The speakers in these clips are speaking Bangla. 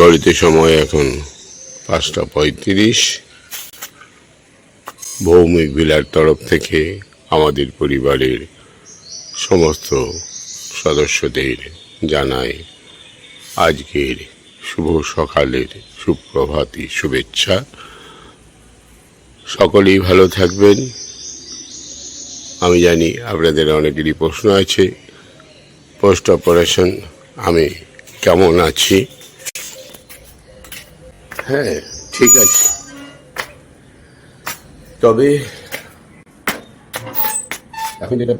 ঘড়িতে সময় এখন পাঁচটা পঁয়ত্রিশ। ভৌমিক ভিলার তরফ থেকে আমাদের পরিবারের সমস্ত সদস্যদের জানাই আজকের শুভ সকালের সুপ্রভাতী শুভেচ্ছা। সকলেই ভালো থাকবেন। আমি জানি আপনাদের অনেকেরই প্রশ্ন আছে। পোস্ট অপারেশন আমি কেমন আছি? হ্যাঁ ঠিক আছে। তবে এখন যেটা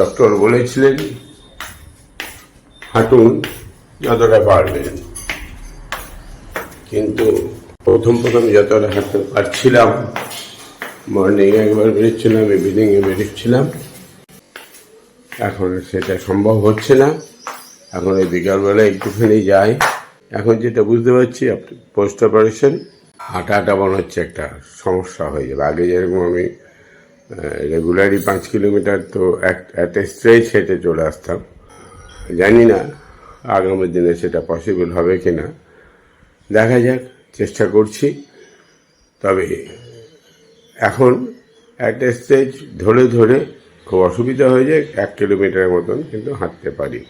ডক্টর বলেছিলেন, হাঁটুন, যতটা পারবেন। কিন্তু প্রথম প্রথম যতটা হাঁটতে পারছিলাম মর্নিং একবার বেরোচ্ছিলাম ইভিনিংয়ে বেরোচ্ছিলাম, এখন সেটা সম্ভব হচ্ছে না। এখন এই বিকালবেলা একটুখানি যাই। এখন যেটা বুঝতে পারছি পোস্ট অপারেশন হাঁটা হাঁটা মনে হচ্ছে একটা সমস্যা হয়ে যাবে। আগে যেরকম আমি রেগুলারই পাঁচ কিলোমিটার তো একটা স্ট্রেচ হেঁটে চলে আসতাম। জানি না আগামী দিনে সেটা পসিবল হবে কি না দেখা যাক, চেষ্টা করছি। তবে এখন একটা স্টেজ ধরে ধরে খুব অসুবিধা হয়ে যায়, এক কিলোমিটারের মতন কিন্তু হাঁটতে পারি।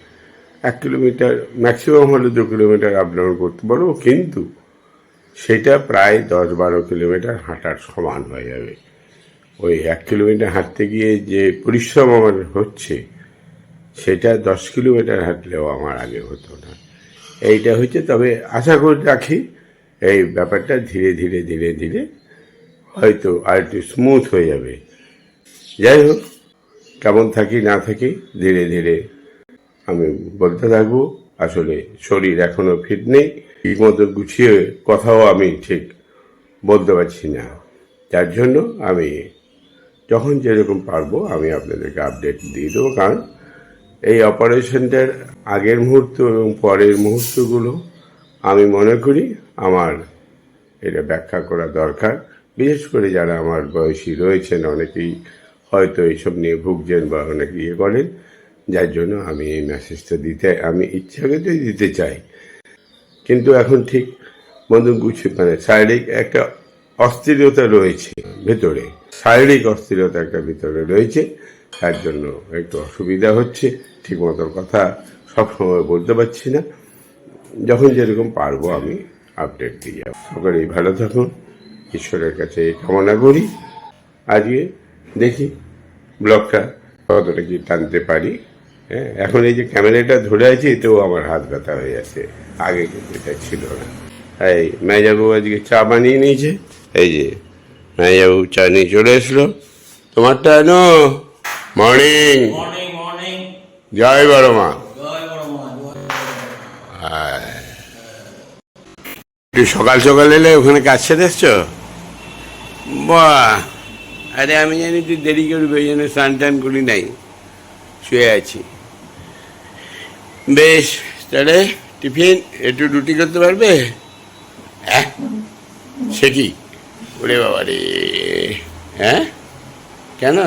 এক কিলোমিটার ম্যাক্সিমাম হলে দু কিলোমিটার আপ ডাউন করতে পারব কিন্তু সেটা প্রায় দশ বারো কিলোমিটার হাঁটার সমান হয়ে যাবে। ওই এক কিলোমিটার হাঁটতে গিয়ে যে পরিশ্রম আমার হচ্ছে, সেটা দশ কিলোমিটার হাঁটলেও আমার আগে হতো না। এইটা হচ্ছে, তবে আশা করে রাখি এই ব্যাপারটা ধীরে ধীরে ধীরে ধীরে হয়তো আর একটু স্মুথ হয়ে যাবে। যাই হোক, কেমন থাকি, না থাকি, ধীরে ধীরে আমি বলতে থাকব, আসলে শরীর এখনও ফিট নেই ঠিক মতো গুছিয়ে কথাও আমি ঠিক বলতে পারছি না। যার জন্য আমি যখন যেরকম পারব আমি আপনাদেরকে আপডেট দিয়ে দেবো, কারণ এই অপারেশনটার আগের মুহূর্ত এবং পরের মুহূর্তগুলো আমি মনে করি আমার এটা ব্যাখ্যা করা দরকার। বিশেষ করে যারা আমার বয়সী রয়েছেন, অনেকেই হয়তো এইসব নিয়ে ভুগছেন বা অনেকে ইয়ে করেন যার জন্য আমি এই মেসেজটা দিতে, আমি ইচ্ছাকৃতই দিতে চাই। কিন্তু এখন ঠিক বন্ধু গুছিয়ে মানে শারীরিক একটা অস্থিরতা রয়েছে ভেতরে। শারীরিক অস্থিরতা একটা ভিতরে রয়েছে, তার জন্য একটু অসুবিধা হচ্ছে। ঠিক মতো কথা সবসময় বলতে পারছি না। যখন যেরকম পারব আমি আপডেট দিয়ে যাব। সকলেই ভালো থাকুন। ঈশ্বরের কাছে কামনা করি। আজকে দেখি ব্লগটা কতটা কি টানতে পারি। হ্যাঁ এখন এই যে ক্যামেরাটা ধরে আছি এতেও আমার হাত ব্যথা হয়ে আছে। আগে কিন্তু এটা ছিল না। এই মেজাবু আজকে চা বানিয়ে নিয়েছে। এই যে মেজাবু চা নিয়ে চলে এসলো। তোমারটা এনো মর্নিং। জয় বড় মা। একটু সকাল সকাল এলে ওখানে কাজ সেরে এসছো? বাহ। আরে আমি জানি তুই দেরি করবি ওই জন্য স্নান টান করি নাই। শুয়ে আছি। বেশ, তাহলে টিফিন, একটু রুটি করতে পারবে? হ্যাঁ? সে কি? ওরে বাবা রে হ্যাঁ? কেন?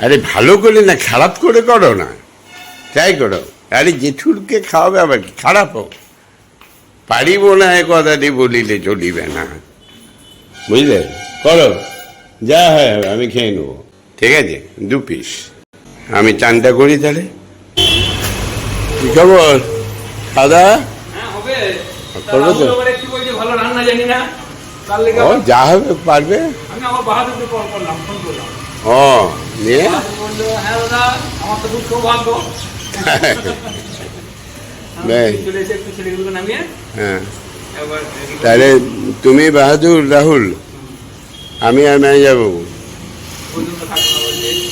আরে ভালো করে না, খারাপ করে করো না। তাই করো। আরে জেঠুরকে খাওয়াবে আবার কি? খারাপ হোক। পারিব না এ কথাটি বলিলে চলিবে না। বুঝলে? করো। যা হয় আমি খেয়ে নেব। ঠিক আছে? দু পিস আমি চানটা করি তাহলে। কি খবর? দাদা? হ্যাঁ করবে তো? ও যা হবে পারবে। ও নিয়ে? হ্যাঁ হ্যাঁ। তাহলে তুমি বাহাদুর রাহুল আমি আর ম্যানেজার থাকব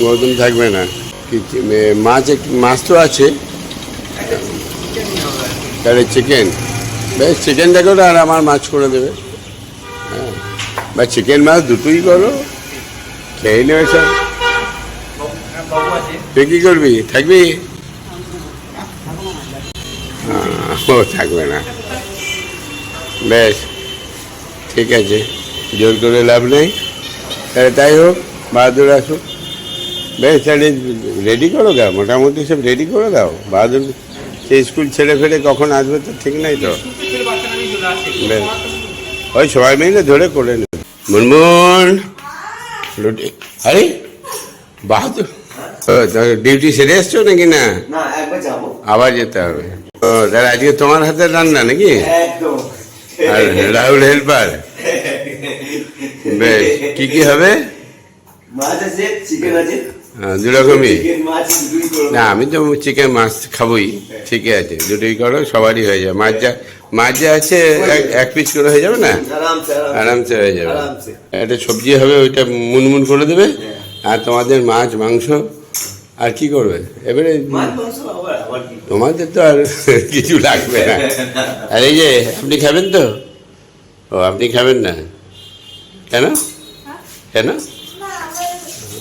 গৌতম থাকবে না। মাছ মাছ তো আছে। তাহলে চিকেন বেশ চিকেনটা করো আর আমার মাছ করে দেবে। হ্যাঁ। বা চিকেন মাছ দুটোই করো। খেয়ে নেবে আছে তুই কী করবি? থাকবি? ও থাকবে না। বেশ, ঠিক আছে। জোর করে লাভ নেই। তাহলে তাই হোক, বাহাদুর আসুক। বেশ তাহলে রেডি করো দাও মোটামুটি সব রেডি করে দাও। বাহাদুর সে স্কুল ছেড়ে ফেলে কখন আসবে তো ঠিক নাই তো। বেশ। ওই সবাই মিলে ধরে করে নে। মুনমুন রুটি আরে বাহাদুর। ডিউটি সেরে এসছো নাকি না? না আবার যেতে হবে। ও তাহলে আজকে তোমার হাতে রান্না নাকি? আর রাহুল হেল্পার বেশ কি কি হবে? মাছ আছে চিকেন আছে। হ্যাঁ, দু রকমই চিকেন মাছ দুই করব? না আমি তো চিকেন মাছ খাবোই ঠিকই আছে। দুটোই করো সবারই হয়ে যাবে। মাছ যা মাছ যা আছে এক- এক পিস করে হয়ে যাবে না? আরামসে হয়ে যাবে। একটা সবজি হবে ওইটা মুনমুন করে দেবে আর তোমাদের মাছ মাংস আর কি করবে? এবারে মাছ মাংস আবার আবার কি? তোমাদের তো আর কিছু লাগবে না। আর এই যে আপনি খাবেন তো? ও আপনি খাবেন না? কেন? কেন?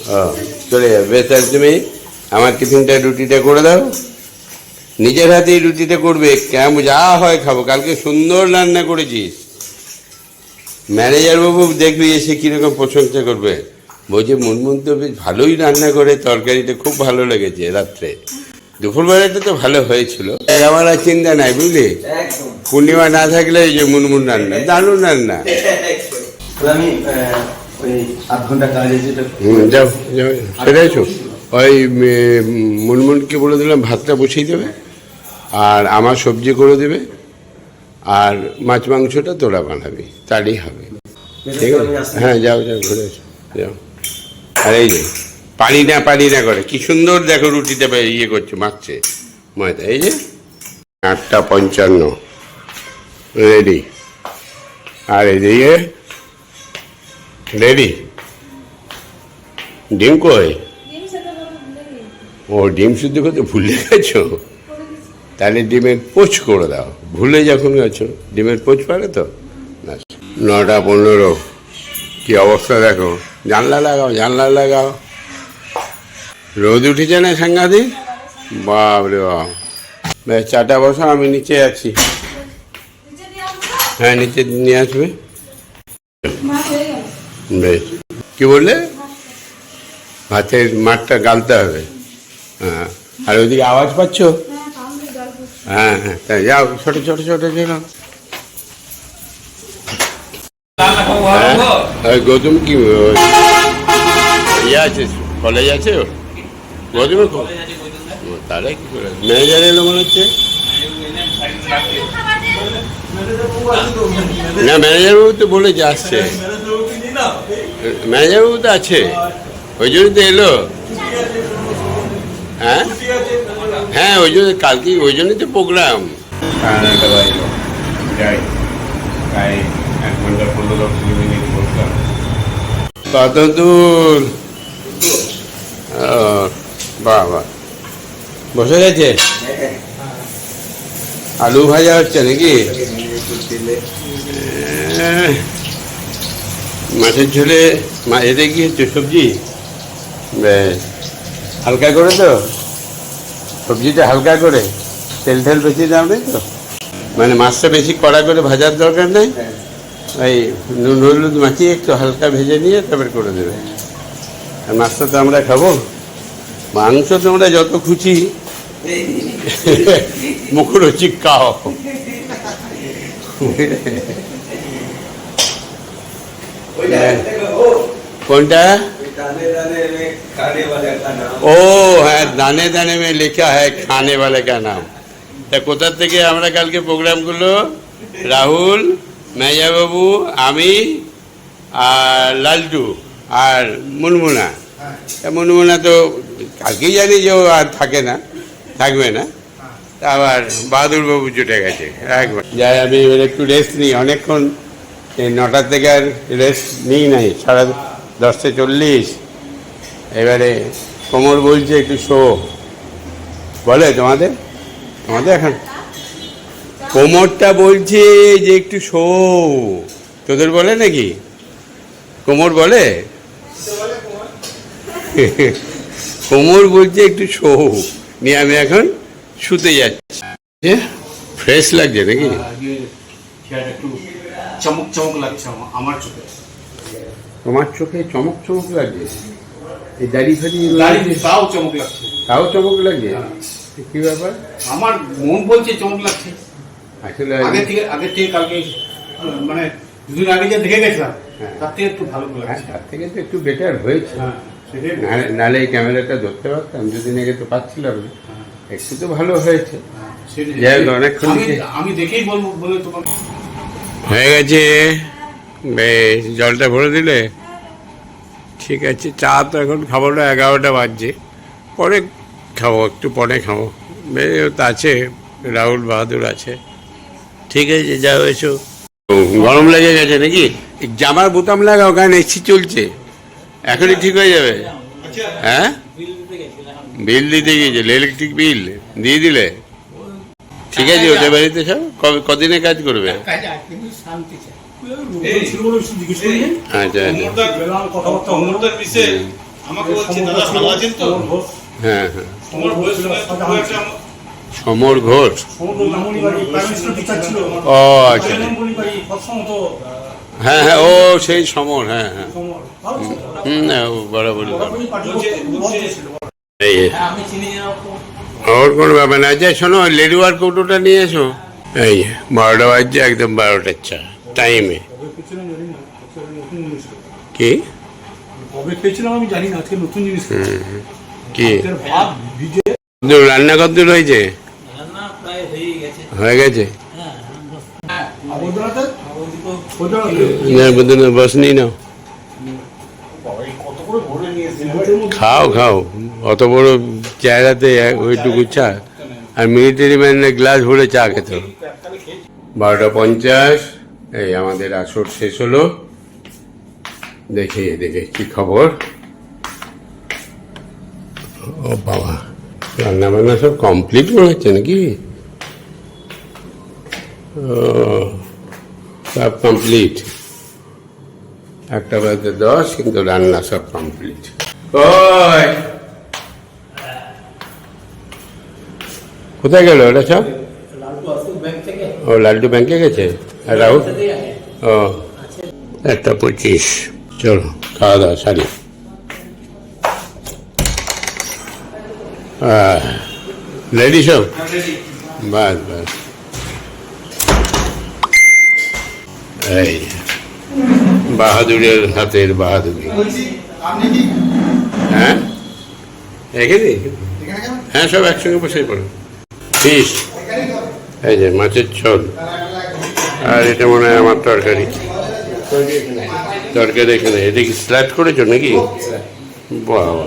ও। চলে যাবে। বেশ তুমি আমার টিফিনটা রুটিটা করে দাও। নিজের হাতেই রুটিটা করবে। কেমন? যা হয় খাব। কালকে সুন্দর রান্না করেছিস। ম্যানেজার বাবু দেখবি এসে কীরকম প্রশংসা করবে। বলছে মুনমুন তো বেশ ভালোই রান্না করে। তরকারিটা খুব ভালো লেগেছে রাত্রে। দুপুরবেলাটা তো ভালো হয়েছিল। আমার আর চিন্তা নাই বুঝলি? পূর্ণিমা না থাকলে এই যে মুনমুন রান্না দারুণ রান্না। আমি ওই আধ ঘণ্টা কাজ আছে যাও যাও সেটাইছো ওই মুনমুনকে বলে দিলাম ভাতটা বসিয়ে দেবে আর আমার সবজি করে দেবে আর মাছ মাংসটা তোরা বানাবি তাহলেই হবে। ঠিক আছে? হ্যাঁ যাও যাও ঘুরে এসো যাও। আর এই যে পারি না পারি না করে কি সুন্দর দেখো রুটিটা ইয়ে করছে মাখছে ময়দা। এই যে আটটা পঞ্চান্ন রেডি। আর এদিকে রেডি ডিম কই? ও ডিম শুদ্ধ করতে ভুলে গেছো? তাহলে ডিমের পোচ করে দাও। ভুলে যখন গেছো ডিমের পোচ পারে তো? না নটা পনেরো। কি অবস্থা দেখো? জানলা লাগাও জানলা লাগাও। রোদ উঠেছে না সাংঘাতিক? বাপরে বাপ। বেশ চাটা বসো আমি নিচে আছি। হ্যাঁ নিচে নিয়ে আসবে। বেশ। কি বললে? ভাতের মাঠটা গালতে হবে। হ্যাঁ। আর ওইদিকে আওয়াজ পাচ্ছ? হ্যাঁ হ্যাঁ তাই। যাও, ছোটো ছোটো ছোটো খাব হ্যাঁ। গৌতম কি ইয়ে আছে কলেজ আছে? গৌতমের তাহলে কি করে? ম্যানেজার এলো মনে হচ্ছে? না ম্যানেজার বাবু তো বলেছে, আসছে। ম্যানেজার বাবু তো আছে। ওই জন্য তো এলো। হ্যাঁ? হ্যাঁ ওই জন্য কালকে ওই জন্যই তো প্রোগ্রাম। কত দূর ও, বাহ বাহ বসে গেছে? আলু ভাজা হচ্ছে নাকি? এহ, মাছের ঝোলে এতে কি হচ্ছে সবজি। হালকা করে তো। সবজিটা হালকা করে। তেল ঠেল বেশি দাম নেই তো? মানে মাছটা বেশি কড়া করে ভাজার দরকার নেই? এই নুন, হলুদ মাখিয়ে একটু হালকা ভেজে নিয়ে তারপরে করে দেবে। আর মাছটা তো আমরা খাব। মাংস তোমরা যত খুশি। মুখরোচি খাও। হ্যাঁ। কোনটা? ও হ্যাঁ দানে দানে মে লেখা হ্যাঁ খানে বালে কা নাম। তা কোথা থেকে আমরা কালকে প্রোগ্রামগুলো রাহুল মেজাবাবু আমি আর লালটু আর মুনমুনা। মুনমুনা তো কালকেই জানি যে ও আর থাকে না থাকবে না। আবার বাহাদুরবাবু জুটে গেছে। একবার যাই আমি একটু রেস্ট নিই। অনেকক্ষণ এই নটার থেকে আর রেস্ট নিই নাই, সাড়ে দশটা চল্লিশ। এবারে কোমর বলছে, একটু শো। বলে, তোমাদের? তোমাদের এখন? কোমরটা বলছে যে, একটু শো। তোদের বলে নাকি? কোমর বলে? কোমর বলছে, একটু শো। নিয়ে আমি এখন শুতে যাচ্ছি। ফ্রেশ লাগছে নাকি? একটু চমক চমক লাগছে আমার- চোখে। তোমার চোখে চমক চমক লাগছে এই দাড়ি ফাড়ি তাও চমক লাগছে। তাও চমক লাগে? কি ব্যাপার? আমার মন বলছে চমক লাগছে। আসলে আগে থেকে আগে থেকে কালকে মানে দুদিন আগে যে দেখে গেছিলাম হ্যাঁ। তার থেকে একটু ভালো হ্যাঁ, লাগছে। তার থেকে তো একটু বেটার হয়েছে। হ্যাঁ। নাহলে- এই ক্যামেরাটা ধরতে পারতাম দুদিন আগে তো পাচ্ছিলাম। হ্যাঁ, একটু তো ভালো হয়েছে। যাই হোক, অনেকক্ষণ আমি দেখেই বলব বলে তোমার হয়ে গেছে। বেশ, জলটা ভরে দিলে? ঠিক আছে, চা তো এখন খাব না, এগারোটা বাজছে। পরে খাব, একটু পরে খাব। তো আছে, রাহুল বাহাদুর আছে। ঠিক আছে, যা হয়েছো। গরম লেগে গেছে নাকি? জামার বোতাম লাগাও, কারণ এসি চলছে। এখনই ঠিক হয়ে যাবে। হ্যাঁ? বিল দিতে গিয়েছিল ইলেকট্রিক বিল দিয়ে দিলে? ঠিক আছে, ওদের বাড়িতে সব? কবে কদিনে কাজ করবে? আচ্ছা আচ্ছা। হ্যাঁ হ্যাঁ। সমর ঘোষ ও আচ্ছা। হ্যাঁ হ্যাঁ ও সেই সমর হ্যাঁ হ্যাঁ। হুম না ও বরাবরই। ওর কোনো ব্যাপার না। আচ্ছা শোনো লেডুয়ার কৌটোটা নিয়ে এসো। এই বারোটা বাজছে একদম বারোটার চা টাইমে কি? কবে খেয়েছিলাম আমি জানি না আজকে নতুন জিনিস কি? ভাত ভিজে। দূর রান্না কদ্দূর হয়েছে? হয়ে গেছে? হয়ে হ্যাঁ না কত খাও খাও। অত বড় চেহারাতে ওইটুকু চা। আর মিলিটারি ম্যানের গ্লাস ভরে চা খেত বারোটা পঞ্চাশ। এই আমাদের আসর শেষ হলো। দেখি এদিকে কি খবর। ও বাবা রান্না বান্না সব কমপ্লিট মনে হচ্ছে নাকি? সব কমপ্লিট একটা বাজে দশ, কিন্তু রান্না সব কমপ্লিট কোথায় গেল ওটা সব লালটু আসুক ব্যাংক থেকে ও লালটু ব্যাংকে গেছে? আর রাহুল? ও। একটা পঁচিশ। চলো খাওয়া দাওয়া সারি। রেডি সব? বাস বাস। এই বাহাদুরের হাতের বাহাদুরি। হ্যাঁ? এখানে? হ্যাঁ সব একসঙ্গে বসে পড়ো। ফিস এই যে মাছের ঝোল। আর এটা মনে হয় আমার তরকারি। তরকারি এখানে এটা কি স্ল্যাট করেছ নাকি? বাবা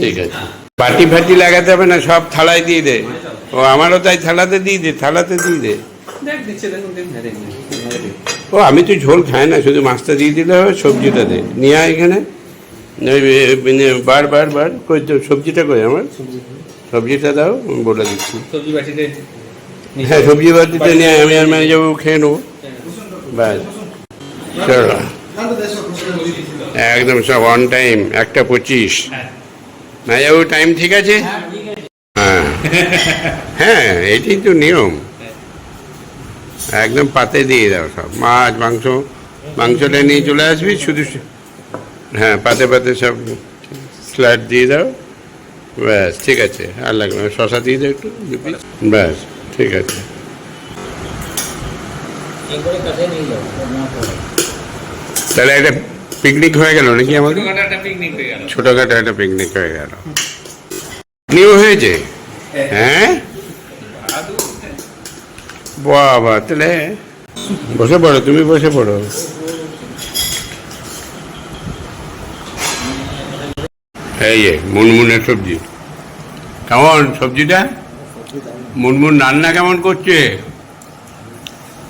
ঠিক আছে। পাটি ফাটি লাগাতে হবে না সব থালায় দিয়ে দে। ও আমারও তাই থালাতে দিয়ে দে থালাতে দিয়ে দে। ও আমি তো ঝোল খাই না শুধু মাছটা দিয়ে দিলে হবে সবজিটা দে। নিয়ে আয় এখানে। বার বার বার। কই সবজিটা কই আমার? সবজিটা দাও বলে দিচ্ছি। সবজি বাটিতে হ্যাঁ সবজি বাটিতে নিয়ে আমি আর ম্যানেজারবাবু খেয়ে নেব। ব্যাস চলো। একদম সব অন টাইম একটা পঁচিশ। ম্যানেজারবাবু টাইম ঠিক আছে? হ্যাঁ। হ্যাঁ এটাই তো নিয়ম। একদম পাতে দিয়ে দাও সব। মাছ মাংস মাংসটা নিয়ে চলে আসবি শুধু হ্যাঁ পাতে পাতে সব স্ল্যাট দিয়ে দাও। ব্যাস ঠিক আছে। আর লাগবে শশা দিয়ে দাও একটু ব্যাস ঠিক আছে। তাহলে একটা পিকনিক হয়ে গেল নাকি আমাদের? ছোটখাটো একটা পিকনিক হয়ে গেল। নিউ হয়েছে? হ্যাঁ? বাবা, তাহলে বসে পড়ো, তুমি বসে পড়ো। এই মুনমুনের সবজি। কেমন সবজিটা? মুনমুন রান্না কেমন করছে?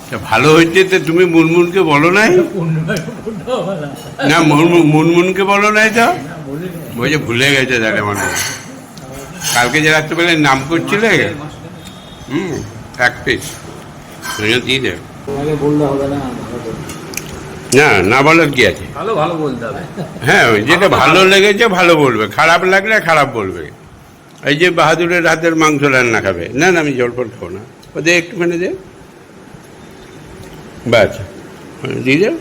তা ভালো হয়েছে তো তুমি মুনমুনকে বলো নাই? না মুনমুন মুনমুনকে বলো নাই তো? বলছে ভুলে গেছে তাহলে মনে। কালকে যে রাত্রেবেলায় নাম করছিলে? হুম এক পিস দিয়ে দেবে। না না না বলার কি আছে? ভালো ভালো বলতে হবে। হ্যাঁ ওই যেটা ভালো লেগেছে ভালো বলবে খারাপ লাগলে খারাপ বলবে। এই যে বাহাদুরের হাতের মাংস রান্না খাবে। না না আমি জল ফল খাব না। ও দে একটুখানি দে। ব্যাস দিয়ে দাও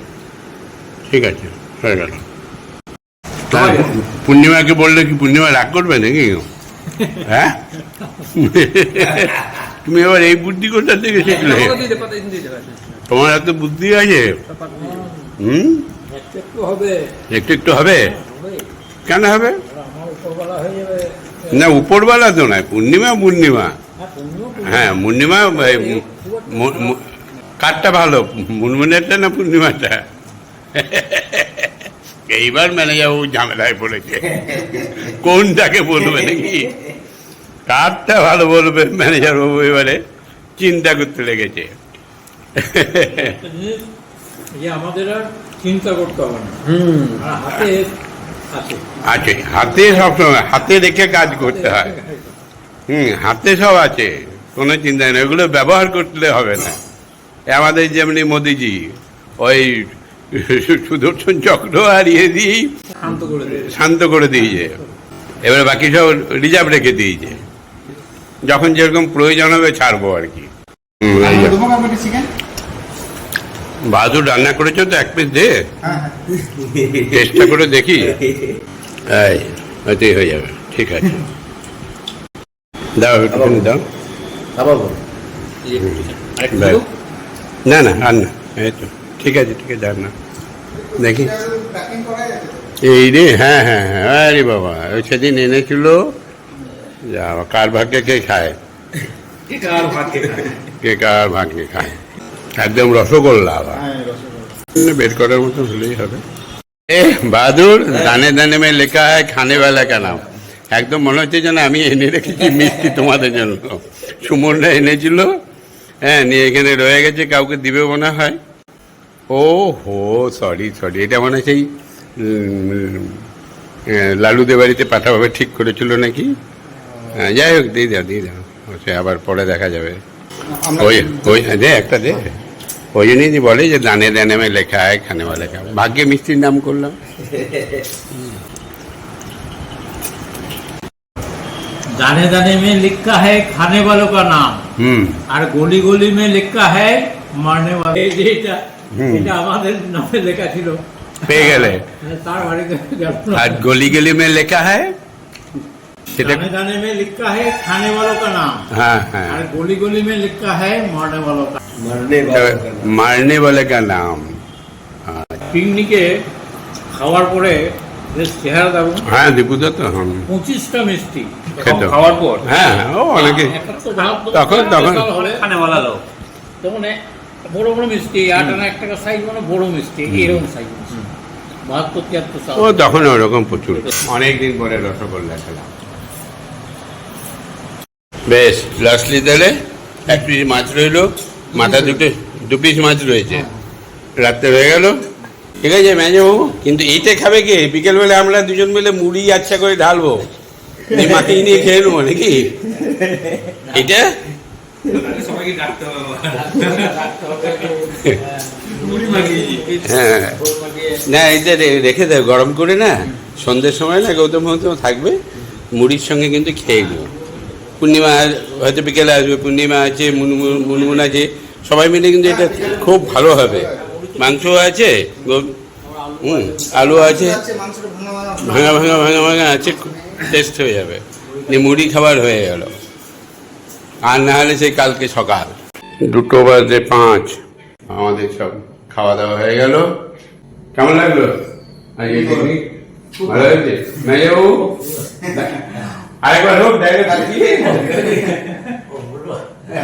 ঠিক আছে হয়ে গেল। পূর্ণিমাকে বললে কি পূর্ণিমা রাগ করবে নাকি? হ্যাঁ? তুমি আবার এই বুদ্ধি কোথা থেকে শিখলে? তোমার এত বুদ্ধি আছে? হুম? একটু একটু হবে। একটু একটু হবে? হবে। কেন হবে? না উপরবেলা তো নয় পূর্ণিমা পূর্ণিমা। হ্যাঁ পূর্ণিমা হ্যাঁ কারটা ভালো মুনমুনেরটা না পূর্ণিমাটা? এইবার ম্যানেজার ও ঝামেলায় পড়েছে। কোনটাকে বলবে নাকি? কারটা ভালো বলবে ম্যানেজার বাবু এবারে চিন্তা করতে লেগেছে। আমাদের আর চিন্তা করতে হবে না। হাতে আছে। হাতে সবসময় হাতে রেখে কাজ করতে হয়। হুম হাতে সব আছে কোনো চিন্তা নেই। ওগুলো ব্যবহার করতে হবে না। আমাদের যেমনি মোদিজি ওই সুদর্শন চক্র হারিয়ে দিয়েই শান্ত করে দেবে শান্ত করে দিয়েছে। এবার বাকি সব রিজার্ভ রেখে দিয়েছে। যখন যেরকম প্রয়োজন হবে ছাড়বো আর কি। বাহাদুর রান্না করেছ তো এক পিস দে। হ্যাঁ চেষ্টা করে দেখি। এই ওতেই হয়ে যাবে। ঠিক আছে। দাও একটুখানি দাও। না না আর না। এই তো। ঠিক আছে ঠিক আছে আর না। দেখি। করা এই রে হ্যাঁ হ্যাঁ হ্যাঁ। আরে বাবা ওই সেদিন এনেছিল। যা কার ভাগ্যে কে খায়? কে কার ভাগ্যে খায়? একদম রসগোল্লা বের করার মতো হলেই হবে। এ বাহাদুর দানে দানে মে লেখা হয় খানে বেলা কেন একদম মনে হচ্ছে যেন আমি এনে রেখেছি মিষ্টি তোমাদের জন্য। সুমনরা এনেছিল। হ্যাঁ নিয়ে এখানে রয়ে গেছে কাউকে দিবে মনে হয়। ও হো সরি সরি এটা মনে হয় সেই লালুদের বাড়িতে পাঠাবে ঠিক করেছিল নাকি? হ্যাঁ, যাই হোক দিয়ে দাও দিয়ে দাও। সে আবার পরে দেখা যাবে। ওই ওই দে একটা দে। ওই জন্যই যে বলে যে দানে দানে মে লেখা হয় খানে বা লেখা ভাগ্যে মিষ্টির নাম করলাম दाने दाने में लिखा है खाने वालों का नाम হুম আর গলি গলি में लिखा है মারনে वाले এই যে এটা হুম। এটা আমাদের নামে লেখা ছিল পেয়ে গেলে তার বাড়িতে গেল না। আর গলি গলি মে লেখা হয় সেটা दाने दाने में लिखा है खाने वालों का नाम হ্যাঁ হ্যাঁ और गोली गोली में लिखा है मरने वालों का মারনে মারনে বলে কা নাম পিকনিকে খাওয়ার পরে বেশ চেহারা দেখো হ্যাঁ দীপুদা তো হুম পঁচিশটা মিষ্টি খেত খাওয়ার পর হ্যাঁ ও অনেকে একাত্তর ভাগ- তখন- তখন- সাল হলে খানেওয়ালা লোক তখন এ- বড় বড় মিষ্টি আট আনা এক টাকা সাইজ মানে বড় মিষ্টি এরকম সাইজ বাহাত্তর তিয়াত্তর সাল ও তখন ওরকম প্রচুর অনেকদিন পরে রসগোল্লা খেলাম বেশ লাস্টলি তাহলে এক পিস মাছ রইল। মাথা দুটো, দু পিস মাছ রয়েছে। রাত্রে হয়ে গেল। ঠিক আছে মেজবাবু কিন্তু এইটা খাবে কে? বিকেলবেলা আমরা দুজন মিলে মুড়ি আচ্ছা করে ঢালবো। মাথায় নিয়ে খেয়ে নেব নাকি? এটা হ্যাঁ। না এটা রেখে দেয় গরম করে না। সন্ধ্যের সময় না গৌতম থাকবে, মুড়ির সঙ্গে কিন্তু খেয়ে নেব পূর্ণিমা হয়তো বিকেলে আসবে, পূর্ণিমা আছে মুনমুন আছে, সবাই মিলে কিন্তু এটা খুব ভালো হবে। মাংস আছে হুম আলু আছে। ভাঙা ভাঙা ভাঙা ভাঙা আছে টেস্ট হয়ে যাবে। দিয়ে মুড়ি খাবার হয়ে গেল। আর না হলে সেই কালকে সকাল। দুটো বাজে পাঁচ। আমাদের সব খাওয়া দাওয়া হয়ে গেল। কেমন লাগল? ভালো হয়েছে? মেজবাবু আরেকবার হোক ডাইরেক্ট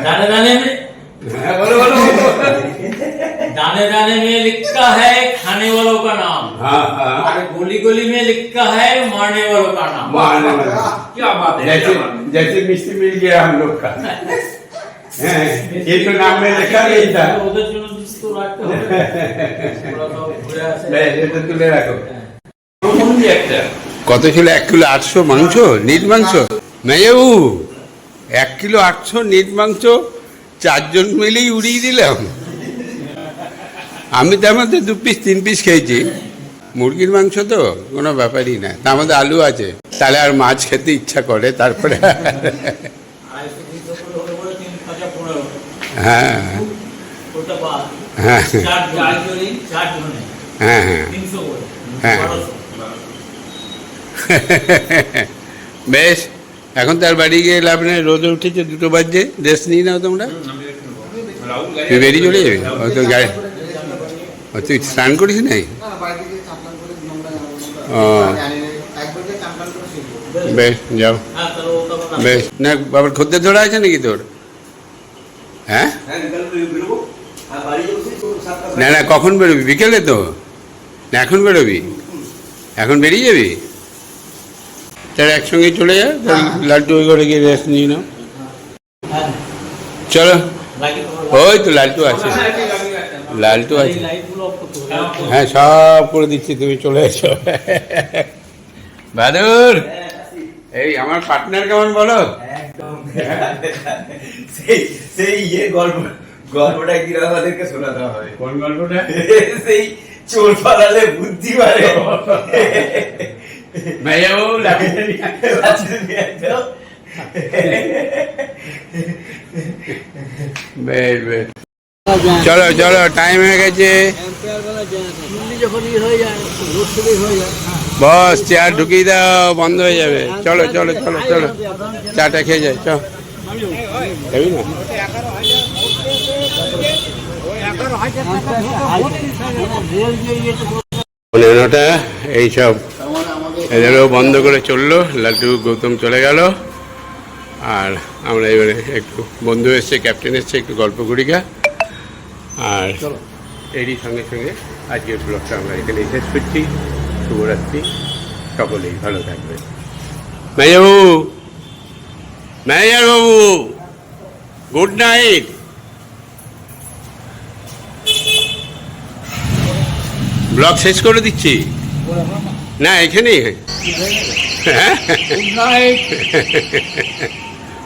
दाने दाने में হ্যাঁ বলো বলো दाने दाने में लिखा है खाने वालों का नाम हाँ हाँ और गोली गोली में लिखा है मारने वालों का नाम मारने वाला। क्या बात है जैसे जैसे मिस्त्री मिल गया हम लोग का हैं, ये तो नाम में लिखा नहीं था ওদের জন্য কিছু তো রাখতে হবে ওরা সব ঘুরে আসে লে, এটা তুলে রাখো একটা কত ছিল? এক কিলো আটশো মাংস? নিট মাংস? মেয়েবু এক কিলো আটশো নিট মাংস চারজন মিলেই উড়িয়ে দিলাম। আমি তার মধ্যে দু পিস তিন পিস খেয়েছি। মুরগির মাংস তো কোনো ব্যাপারই না। তার মধ্যে আলু আছে। তাহলে আর মাছ খেতে ইচ্ছা করে তারপরে হ্যাঁ। হ্যাঁ। হ্যাঁ হ্যাঁ। হ্যাঁ। বেশ, এখন তার বাড়ি গিয়ে লাভ নেই, রোদে উঠেছে, দুটো বাজছে রেস্ট নিয়ে নাও তোমরা। তুই বেরিয়ে চলে যাবি? হয়তো গাড়ি তুই স্নান করিস নাই? ও। বেশ, যাও। বেশ, না, বাবার খদ্দের ধরা আছে নাকি তোর? হ্যাঁ? না না, কখন বেরোবি? বিকেলে তো। না, এখন বেরোবি? এখন বেরিয়ে যাবি? তাহলে একসঙ্গে চলে যা তাহলে লাড্ডু ওই ঘরে গিয়ে রেস্ট নিয়ে নাও। চলো। ওই তো লালটু আছে। লালটু আছে। হ্যাঁ সব করে দিচ্ছি তুমি চলে এসো। বাদুর! এই আমার পার্টনার কেমন বলো? সেই সেই ইয়ে গল্প গল্পটা কীরকম আমাদেরকে শোনাতে হবে? কোন গল্পটা? সেই চোর পালালে বুদ্ধি বাড়ে। ভাইয়াও লাগে বেশ বেশ চলো চলো টাইম হয়ে গেছে। বস চেয়ার ঢুকিয়ে দাও বন্ধ হয়ে যাবে। চলো চলো চলো চলো। চাটা খেয়ে যায় চল। খাবি না? রেল দিয়ে পনেরোটা এইসব এদেরও বন্ধ করে চলল লাড্ডু গৌতম চলে গেল। আর আমরা এবারে একটু বন্ধু এসছে ক্যাপ্টেন এসছে একটু গল্প করি গা। আর এরই সঙ্গে সঙ্গে আজকের ব্লগটা আমরা এখানে শেষ করছি। শুভরাত্রি সকলেই ভালো থাকবে মেয়াবু মেয়ার বাবু গুড নাইট। ব্লগ শেষ করে দিচ্ছি। না এখানেই হ্যাঁ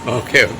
ওকে ওকে